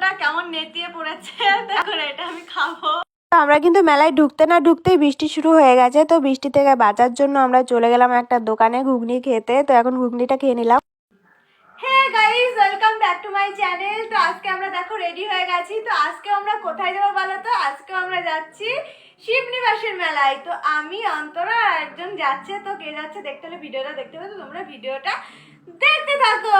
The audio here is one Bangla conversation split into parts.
রোলটা কেমন নেতিয়ে পড়েছে দেখো এটা আমি খাব। আমরা কিন্তু মেলায় ঢুকতে না ঢুকতেই বৃষ্টি শুরু হয়ে গেছে তো বৃষ্টি থেকে বাঁচার জন্য আমরা চলে গেলাম একটা দোকানে ঘুগনি খেতে তো এখন ঘুগনিটা খেয়ে নিলাম। Hey guys welcome back to my channel তো আজকে আমরা দেখো রেডি হয়ে গেছি তো আজকে আমরা কোথায় যাব বলো তো? আজকে আমরা যাচ্ছি শিবনিবাসের মেলায়। তো আমি অন্তরা আর একজন যাচ্ছে তো কে যাচ্ছে দেখতে হলে ভিডিওটা দেখতে হবে তো তোমরা ভিডিওটা দেখতে থাকো।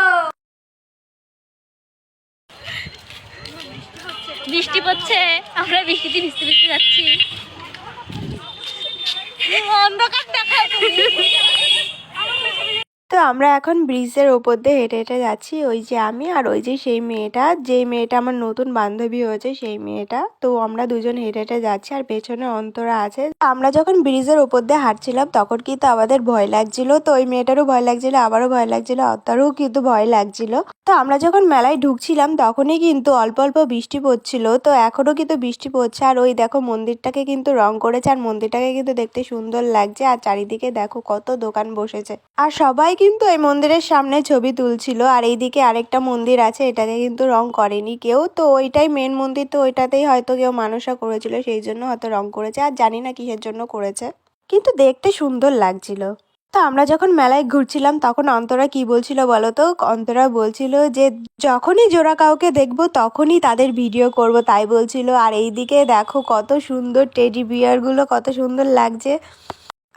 বৃষ্টি পড়ছে আমরা বৃষ্টিতে ভিজতে ভিজতে যাচ্ছি। অন্ধকার দেখায় তো আমরা এখন ব্রিজের ওপর দিয়ে হেঁটে হেঁটে যাচ্ছি। ওই যে আমি আর ওই যে সেই মেয়েটা। যে মেয়েটা আমার নতুন বান্ধবী হয়েছে, সেই মেয়েটা। তো আমরা দুজন হেঁটে হেঁটে যাচ্ছি আর পেছনে অন্তরা আছে। আমরা যখন ব্রিজের ওপর দিয়ে হাঁটছিলাম, তখন কিন্তু আমাদের ভয় লাগছিল। তো ওই মেয়েটারও ভয় লাগছিল, আবারও ভয় লাগছিল অন্তরও কিন্তু ভয় লাগছিল। তো আমরা যখন মেলায় ঢুকছিলাম, তখনই কিন্তু অল্প অল্প বৃষ্টি পড়ছিল। তো এখনও কিন্তু বৃষ্টি পড়ছে। আর ওই দেখো মন্দিরটাকে কিন্তু রং করেছে। আর মন্দিরটাকে কিন্তু দেখতে সুন্দর লাগছে। আর চারিদিকে দেখো কত দোকান বসেছে। আর সবাই কিন্তু এই মন্দিরের সামনে ছবি তুলছিল আর এইদিকে আরেকটা মন্দির আছে এটাকে কিন্তু রং করেনি কেউ। তো ওইটাই মেন মন্দির, তো ওইটাতেই হয়তো কেউ মানুষরা করেছিল, সেই জন্য হয়তো রং করেছে আর জানি না কিসের জন্য করেছে। কিন্তু দেখতে সুন্দর লাগছিল। তো আমরা যখন মেলায় ঘুরছিলাম, তখন অন্তরা কি বলছিল বলো তো? অন্তরা বলছিল যে, যখনই জোড়া কাউকে দেখব, তখনই তাদের ভিডিও করব। তাই বলছিল। আর এইদিকে দেখো কত সুন্দর টেডি বিয়ারগুলো কত সুন্দর লাগছে।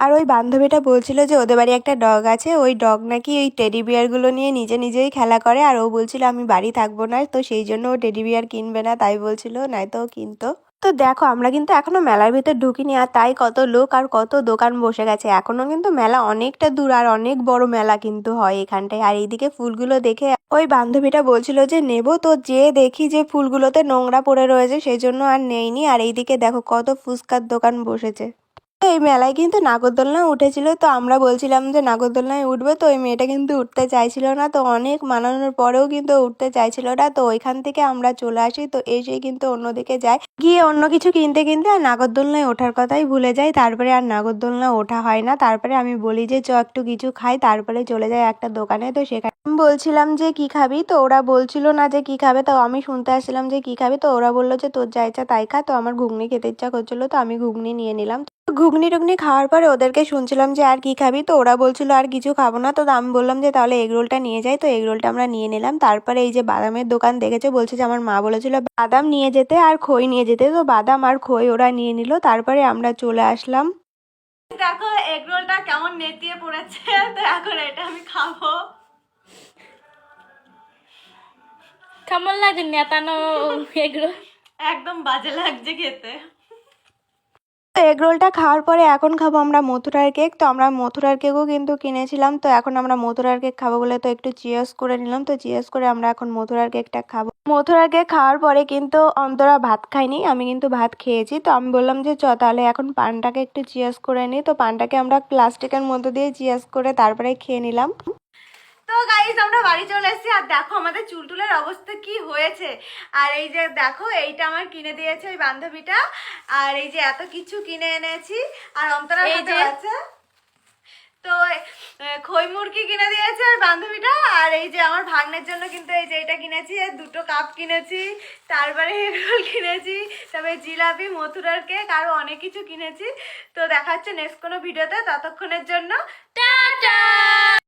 আর ওই বান্ধবীটা বলছিল যে ওদের বাড়ি একটা ডগ আছে, ওই ডগ নাকি ওই টেডি বিয়ারগুলো নিয়ে নিজে নিজেই খেলা করে। আর ও বলছিল, আমি বাড়ি থাকব না, তো সেই জন্য ও টেডি বিয়ার কিনবে না। তাই বলছিল, নয়তো কিনতো। তো দেখো, আমরা কিন্তু এখনও মেলার ভিতর ঢুকিনি, আর তাই কত লোক আর কত দোকান বসে গেছে। এখনও কিন্তু মেলা অনেকটা দূর, আর অনেক বড় মেলা কিন্তু হয় এখানটায়। আর এইদিকে ফুলগুলো দেখে ওই বান্ধবীটা বলছিল যে, নেব তো, যে দেখি যে ফুলগুলোতে নোংরা পড়ে রয়েছে, সেই জন্য আর নেইনি। আর এইদিকে দেখো, কত ফুচকার দোকান বসেছে। এই মেলায় কিন্তু নাগরদোলনা উঠেছিল। তো আমরা বলছিলাম যে নাগরদোলনায় উঠবে, তো ওই মেয়েটা কিন্তু উঠতে চাইছিল না। তো অনেক মানানোর পরেও কিন্তু উঠতে চাইছিল না। তো ওইখান থেকে আমরা চলে আসি, তো এসে কিন্তু অন্যদিকে যাই। গিয়ে অন্য কিছু কিনতে কিনতে আর নাগরদোলনায় ওঠার কথাই ভুলে যাই। তারপরে আর নাগরদোলনা ওঠা হয় না। তারপরে আমি বলি যে, চ, একটু কিছু খাই। তারপরে চলে যাই একটা দোকানে। তো সেখানে বলছিলাম যে কি খাবি? তো ওরা বলছিল না যে কি খাবে তো আমি শুনতে আসছিলাম যে কি খাবি। তো ওরা বলল যে তোর যা ইচ্ছা তাই খা। তো আমার ঘুগনি খেতে ইচ্ছা করছিল, তো আমি ঘুগনি নিয়ে নিলাম। ঘুগনি টুগনি খাওয়ার পরে ওদেরকে শুনছিলাম যে আর কি খাবি? তো ওরা বলছিল আর কিছু খাব না। তো আমি বললাম যে তাহলে এগ রোলটা নিয়ে যাই। তো এগ রোলটা আমরা নিয়ে নিলাম। তারপরে এই যে বাদামের দোকান দেখেছে? বলছে যে আমার মা বলেছিল বাদাম নিয়ে যেতে আর খই নিয়ে যেতে। তো বাদাম আর খই ওরা নিয়ে নিল। তারপরে আমরা চলে আসলাম। দেখো, এগ রোলটা কেমন নেতিয়ে পড়েছে। তো এখন এটা আমি খাব। কেমন লাগে নেতানো এগুলো একদম বাজে লাগছে খেতে। তো এগ রোলটা খাওয়ার পরে এখন খাব আমরা মথুরার কেক। তো আমরা মথুরার কেকও কিন্তু কিনেছিলাম। তো এখন আমরা মথুরার কেক খাব বলে তো একটু চিয়ার্স করে নিলাম। তো চিয়ার্স করে আমরা এখন মথুরার কেকটা খাব। মথুরার কেক খাওয়ার পরে কিন্তু অন্তরা ভাত খাইনি আমি কিন্তু ভাত খেয়েছি। তো আমি বললাম যে চ তাহলে এখন পানটাকে একটু চিয়ার্স করে নিই তো পানটাকে আমরা প্লাস্টিকের মধ্যে দিয়ে চিয়ার্স করে তারপরে খেয়ে নিলাম। তো গাইজ আমরা বাড়ি চলে এসেছি। আর দেখো আমাদের চুলটুলের অবস্থা কি হয়েছে। আর এই যে দেখো এইটা আমার কিনে দিয়েছে ওই বান্ধবীটা। আর এই যে এত কিছু কিনে এনেছি। আর অন্তরা আছে। তো খই মুরগি কিনে দিয়েছে ওই বান্ধবীটা। আর এই যে আমার ভাগ্নের জন্য কিন্তু এই যে এটা কিনেছি। দুটো কাপ কিনেছি। তারপরে এগুলো কিনেছি। তারপরে জিলাপি মথুরার কেক আরও অনেক কিছু কিনেছি। তো দেখা হচ্ছে নেক্সট কোনো ভিডিওতে। ততক্ষণের জন্য টাটা!